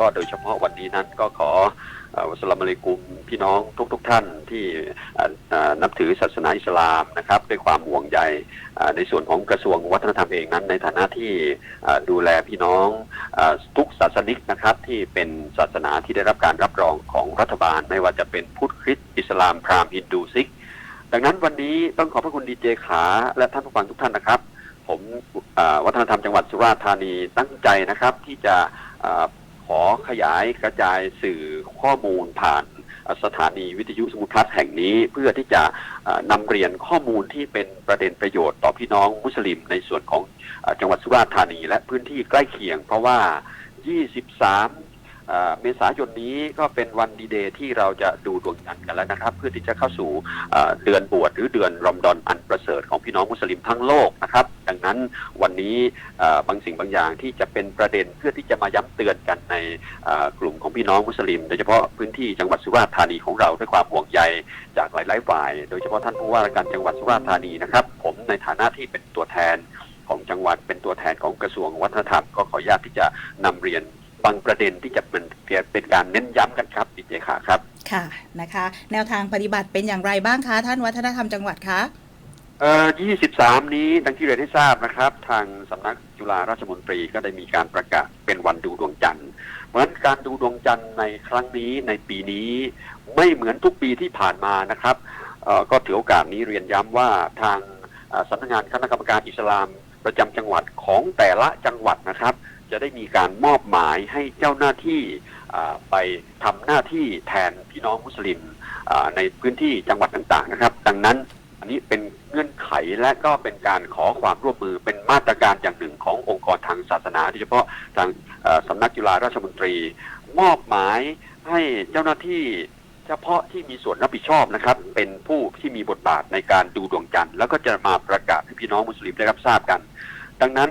ก็โดยเฉพาะวันนี้นั้นก็ขอสลามอะลัยกุมพี่น้องทุกๆทท่านที่นับถือศาสนาอิสลามนะครับด้วยความห่วงใยในส่วนของกระทรวงวัฒนธรรมเองนั้น ในฐานะที่ดูแลพี่น้องอทุกศาสนิกนะครับที่เป็นศาสนาที่ได้รับการรับรองของรัฐบาล ไม่ว่าจะเป็นพุทธคริสต์อิสลามพราหมณ์ฮินดูซิก ดังนั้นวันนี้ต้องขอบพระคุณดีเจขาและท่านผู้ฟังทุกท่านนะครับ ผมวัฒนธรรมจังหวัดสุราษฎร์ธานีตั้งใจนะครับที่จะ อขอขยายกระจายสื่อข้อมูลผ่านสถานีวิทยุสมุทรทัศน์แห่งนี้ เพื่อที่จะเอ่อนำเรียนข้อมูลที่เป็นประเด็นประโยชน์ต่อพี่น้องมุสลิมในส่วนของจังหวัดสุราษฎร์ธานีและพื้นที่ใกล้เคียง เพราะว่า 23 เมษายนนี้ก็เป็นวันดีเดย์ที่เราจะดูดวงจันทร์กันแล้วนะครับ เพื่อที่จะเข้าสู่เดือนบวชหรือเดือนรอมฎอนอันประเสริฐของพี่น้องมุสลิมทั้งโลกนะครับ ดังนั้นวันนี้บางสิ่งบางอย่างที่จะเป็นประเด็นเพื่อที่จะมาย้ำเตือนกันในกลุ่มของพี่น้องมุสลิม โดยเฉพาะพื้นที่จังหวัดสุราษฎร์ธานีของเราด้วยความห่วงใยจากหลาย ๆ ฝ่าย โดยเฉพาะท่านผู้ว่าการจังหวัดสุราษฎร์ธานีนะครับ ผมในฐานะที่เป็นตัวแทนของจังหวัดเป็นตัวแทนของกระทรวงวัฒนธรรม ก็ขออนุญาตที่จะนำเรียน บางประเด็นที่จะเป็นเป็นการเน้นย้ำกันครับดีเจขาครับค่ะนะคะ แนวทางปฏิบัติเป็นอย่างไรบ้างคะ ท่านวัฒนธรรมจังหวัดคะเอ่อ23 นี้ดังที่เรียนให้ทราบนะครับ ทางสำนักจุฬาราชมนตรีก็ได้มีการประกาศเป็นวันดูดวงจันทร์ เพราะฉะนั้นการดูดวงจันทร์ในครั้งนี้ในปีนี้ไม่เหมือนทุกปีที่ผ่านมานะครับเอ่อก็ถือโอกาสนี้เรียนย้ำว่าทางเอ่อสำนักงานคณะกรรมการอิสลามประจำจังหวัดของแต่ละจังหวัดนะครับ จะได้มีการมอบหมายให้เจ้าหน้าที่ไปทำหน้าที่แทนพี่น้องมุสลิมในพื้นที่จังหวัดต่างๆนะครับ ดังนั้นอันนี้เป็นเงื่อนไขและก็เป็นการขอความร่วมมือเป็นมาตรการอย่างหนึ่งขององค์กรทางศาสนาโดยเฉพาะทางสำนักจุฬาราชมนตรี มอบหมายให้เจ้าหน้าที่เฉพาะที่มีส่วนรับผิดชอบนะครับ เป็นผู้ที่มีบทบาทในการดูดวงจันทร์แล้วก็จะมาประกาศให้พี่น้องมุสลิมได้รับทราบกัน ดังนั้น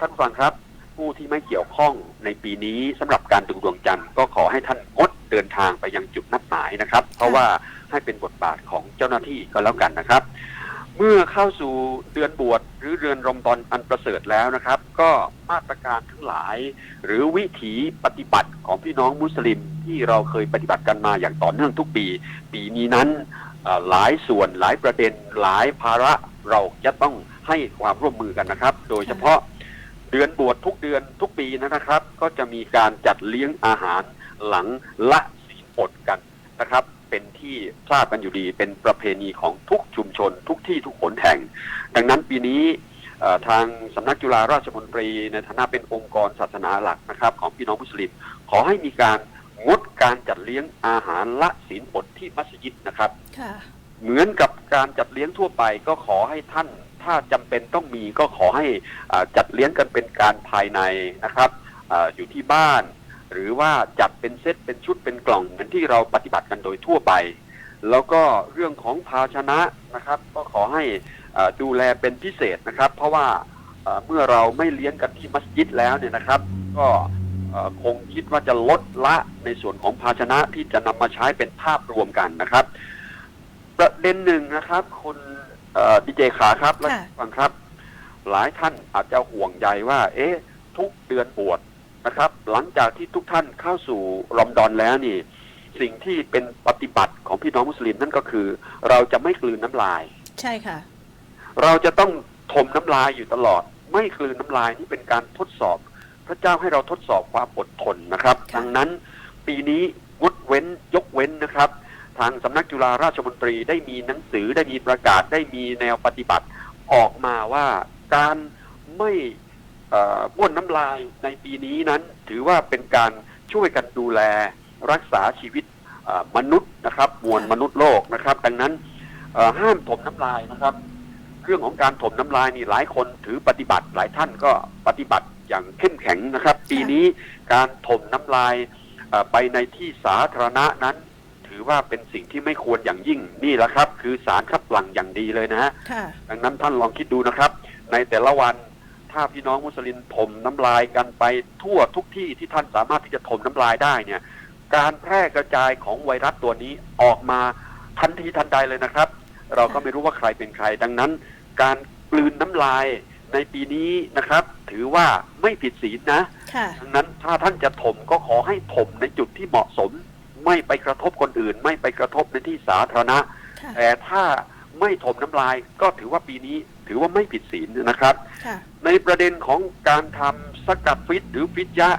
ท่านฟังครับ ผู้ที่ไม่เกี่ยวข้องในปีนี้สำหรับการดูดวงจันทร์ก็ขอให้ท่านงดเดินทางไปยังจุดนัดหมายนะครับ เพราะว่าให้เป็นบทบาทของเจ้าหน้าที่ก็แล้วกันนะครับ เมื่อเข้าสู่เดือนบวชหรือเดือนรอมฎอนอันประเสริฐแล้วนะครับ ก็มาตรการทั้งหลาย หรือวิถีปฏิบัติของพี่น้องมุสลิมที่เราเคยปฏิบัติกันมาอย่างต่อเนื่องทุกปี ปีนี้นั้นเอ่อหลายส่วนหลายประเด็นหลายภาระเราจะต้องให้ความร่วมมือกันนะครับ โดยเฉพาะ เดือนบวชทุกเดือนทุกปีนะครับ ก็จะมีการจัดเลี้ยงอาหารหลังละศีลอดกันนะครับ เป็นที่ทราบกันอยู่ดี เป็นประเพณีของทุกชุมชน ทุกที่ทุกหนแห่ง ดังนั้นปีนี้เอ่อทางสำนักจุฬาราชมนตรี ในฐานะเป็นองค์กรศาสนาหลักนะครับ ของพี่น้องมุสลิม ขอให้มีการงดการจัดเลี้ยงอาหารละศีลอดที่มัสยิดนะครับค่ะเหมือนกับการจัดเลี้ยงทั่วไปก็ขอให้ท่าน ถ้าจำเป็นต้องมีก็ขอให้จัดเลี้ยงกันเป็นการภายในนะครับออยู่ที่บ้าน หรือว่าจัดเป็นเซตเป็นชุดเป็นกล่องเหมือนที่เราปฏิบัติกันโดยทั่วไป แล้วก็เรื่องของภาชนะนะครับ ก็ขอให้ดูแลเป็นพิเศษนะครับ เพราะว่าเมื่อเราไม่เลี้ยงกันที่มัสยิดแล้วเนี่ยนะครับ ก็คงคิดว่าจะลดละในส่วนของภาชนะที่จะนำมาใช้เป็นภาพรวมกันนะครับ ประเด็นหนึ่งนะครับ คุณ ดีเจขาครับและค่ะ ฟังครับ หลายท่านอาจจะห่วงใยว่า เอ๊ะ ทุกเดือนบวชนะครับ หลังจากที่ทุกท่านเข้าสู่รอมฎอนแล้วนี่ สิ่งที่เป็นปฏิบัติของพี่น้องมุสลิมนั่นก็คือ เราจะไม่กลืนน้ำลาย ใช่ค่ะ เราจะต้องทมน้ำลายอยู่ตลอด ไม่กลืนน้ำลายนี่เป็นการทดสอบ พระเจ้าให้เราทดสอบความอดทนนะครับค่ะ ดังนั้นปีนี้งดเว้นยกเว้นนะครับ ทางสำนักจุฬาราชมนตรีได้มีหนังสือได้มีประกาศได้มีแนวปฏิบัติออกมาว่าการไม่บ้วนน้ำลายในปีนี้นั้น ถือว่าเป็นการช่วยกันดูแลรักษาชีวิตมนุษย์นะครับมวลมนุษย์โลกนะครับ ดังนั้นห้ามถมน้ำลายนะครับ เรื่องของการถมน้ำลายนี่หลายคนถือปฏิบัติหลายท่านก็ปฏิบัติอย่างเข้มแข็งนะครับ ปีนี้การถมน้ำลายไปในที่สาธารณะนั้น ถือว่าเป็นสิ่งที่ไม่ควรอย่างยิ่งนี่แหละครับ คือสารคัดหลั่งอย่างดีเลยนะฮะค่ะ ดังนั้นท่านลองคิดดูนะครับ ในแต่ละวันถ้าพี่น้องมุสลิมถมน้ำลายกันไปทั่วทุกที่ที่ท่านสามารถที่จะถมน้ำลายได้เนี่ย การแพร่กระจายของไวรัสตัวนี้ออกมาทันทีทันใดเลยนะครับ เราก็ไม่รู้ว่าใครเป็นใคร ดังนั้น การกลืนน้ำลายในปีนี้นะครับ ถือว่าไม่ผิดศีลนะ ค่ะ ดังนั้นถ้าท่านจะถมก็ขอให้ถมในจุดที่เหมาะสม ไม่ไปกระทบคนอื่น ไม่ไปกระทบในที่สาธารณะค่ะแต่ถ้าไม่ถมน้ำลายก็ถือว่าปีนี้ถือว่าไม่ผิดศีลนะครับค่ะในประเด็นของการทำสกัดฟิตหรือฟิตยะ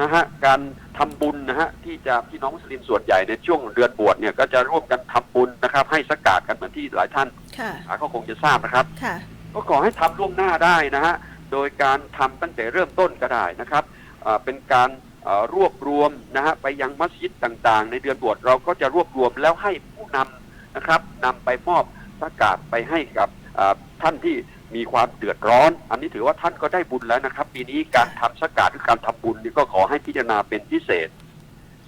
นะฮะการทำบุญนะฮะที่จะพี่น้องมุสลิมส่วนใหญ่ในช่วงเดือนบวชเนี่ยก็จะร่วมกันทำบุญนะครับ ให้สกัดกันเหมือนที่หลายท่านค่ะอ่าก็คงจะทราบนะครับค่ะก็ขอให้ทำล่วงหน้าได้นะฮะโดยการทำตั้งแต่เริ่มต้นก็ได้นะครับอ่าเป็นการอ่า รวบรวมนะฮะไปยังมัสยิดต่างๆ ในเดือนบวชเราก็จะรวบรวมแล้วให้ผู้นำนะครับนำไปมอบสกาดไปให้กับอ่าท่านที่มีความเดือดร้อน อันนี้ถือว่าท่านก็ได้บุญแล้วนะครับปีนี้การทำสกาดหรือการทำบุญนี่ก็ขอให้พิจารณาเป็นพิเศษ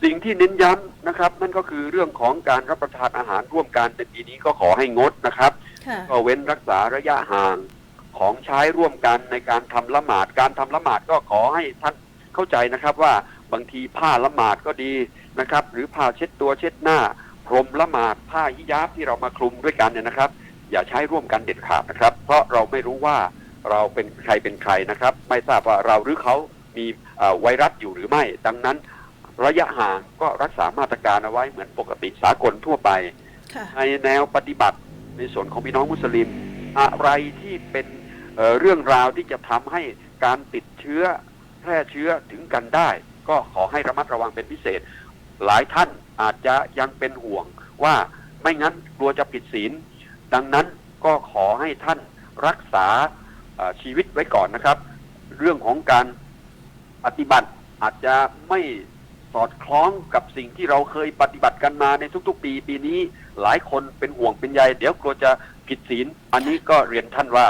สิ่งที่เน้นย้ำนะครับ นั่นก็คือเรื่องของการรับประทานอาหารร่วมกันในปีนี้ก็ขอให้งดนะครับค่ะก็เว้นรักษาระยะห่างของใช้ร่วมกันในการทำละหมาดการทำละหมาดก็ขอให้ท่าน เข้าใจนะครับว่าบางทีผ้าละหมาดก็ดีนะครับ หรือผ้าเช็ดตัวเช็ดหน้า พรมละหมาดผ้าฮิญาบที่เรามาคลุมด้วยกันเนี่ยนะครับ อย่าใช้ร่วมกันเด็ดขาดนะครับ เพราะเราไม่รู้ว่าเราเป็นใครเป็นใครนะครับ ไม่ทราบว่าเราหรือเขามีเอ่อไวรัสอยู่หรือไม่ ดังนั้น ระยะห่างก็รักษามาตรการเอาไว้เหมือนปกติสากลทั่วไปค่ะในแนวปฏิบัติในส่วนของพี่น้องมุสลิม อะไรที่เป็นเอ่อเรื่องราวที่จะทำให้การติดเชื้อ แพร่เชื้อถึงกันได้ ก็ขอให้ระมัดระวังเป็นพิเศษ หลายท่านอาจจะยังเป็นห่วงว่าไม่งั้นกลัวจะผิดศีล ดังนั้นก็ขอให้ท่านรักษาชีวิตไว้ก่อนนะครับ เรื่องของการปฏิบัติอาจจะไม่สอดคล้องกับสิ่งที่เราเคยปฏิบัติกันมาในทุกๆ ปี ปีนี้หลายคนเป็นห่วงเป็นใยเดี๋ยวกลัวจะผิดศีล อันนี้ก็เรียนท่านว่า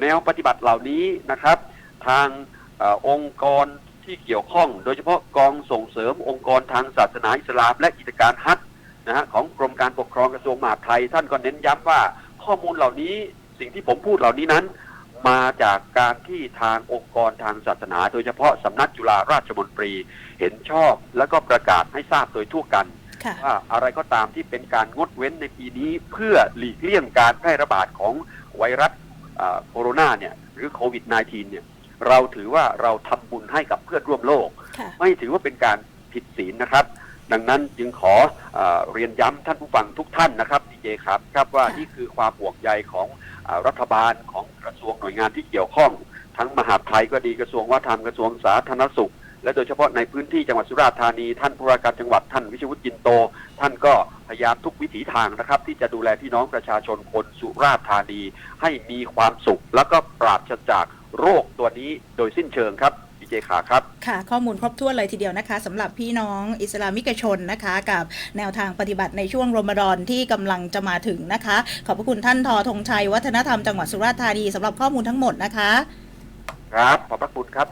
แนวปฏิบัติเหล่านี้นะครับ ทาง ออองค์กรที่เกี่ยวข้อง โดยเฉพาะกองส่งเสริมองค์กรทางศาสนาอิสลาม และกิจการฮัจญ์นะฮะของกรมการปกครองกระทรวงมหาดไทย ท่านก็เน้นย้ำว่าข้อมูลเหล่านี้สิ่งที่ผมพูดเหล่านี้นั้น มาจากการที่ทางองค์กรทางศาสนา โดยเฉพาะสำนักจุฬาราชมนตรีเห็นชอบแล้วก็ประกาศให้ทราบโดยทั่วกันค่ะว่าอะไรก็ตามที่เป็นการงดเว้นในปีนี้ เพื่อหลีกเลี่ยงการแพร่ระบาดของไวรัสอ่าโคโรนาเนี่ยหรือโควิด -19 เนี่ย เราถือว่าเราทำบุญให้กับเพื่อนร่วมโลกค่ะไม่ถือว่าเป็นการผิดศีลนะครับ ดังนั้นจึงขอเออเรียนย้ำท่านผู้ฟังทุกท่านนะครับดีเจครับครับว่าค่ะนี่คือความห่วงใยของอารัฐบาลของกระทรวงหน่วยงานที่เกี่ยวข้อง ทั้งมหาดไทยก็ดีกระทรวงวัฒนธรรมกระทรวงสาธารณสุขและโดยเฉพาะในพื้นที่จังหวัดสุราษฎร์ธานี ท่านผู้ว่าการจังหวัดท่านวิชวุฒิจินโต ท่านก็พยายามทุกวิถีทางนะครับ ที่จะดูแลพี่น้องประชาชนคนสุราษฎร์ธานี ให้มีความสุข แล้วก็ปราศจาก โรคตัวนี้โดยสิ้นเชิงครับดีเจขาครับ ค่ะ ข้อมูลครบถ้วนเลยทีเดียวนะคะสำหรับพี่น้องอิสลามิกชนนะคะ กับแนวทางปฏิบัติในช่วงรอมฎอนที่กำลังจะมาถึงนะคะ ขอบพระคุณท่านทอธงชัย วัฒนธรรมจังหวัดสุราษฎร์ธานีสำหรับข้อมูลทั้งหมดนะคะ ครับ ขอบพระคุณครับ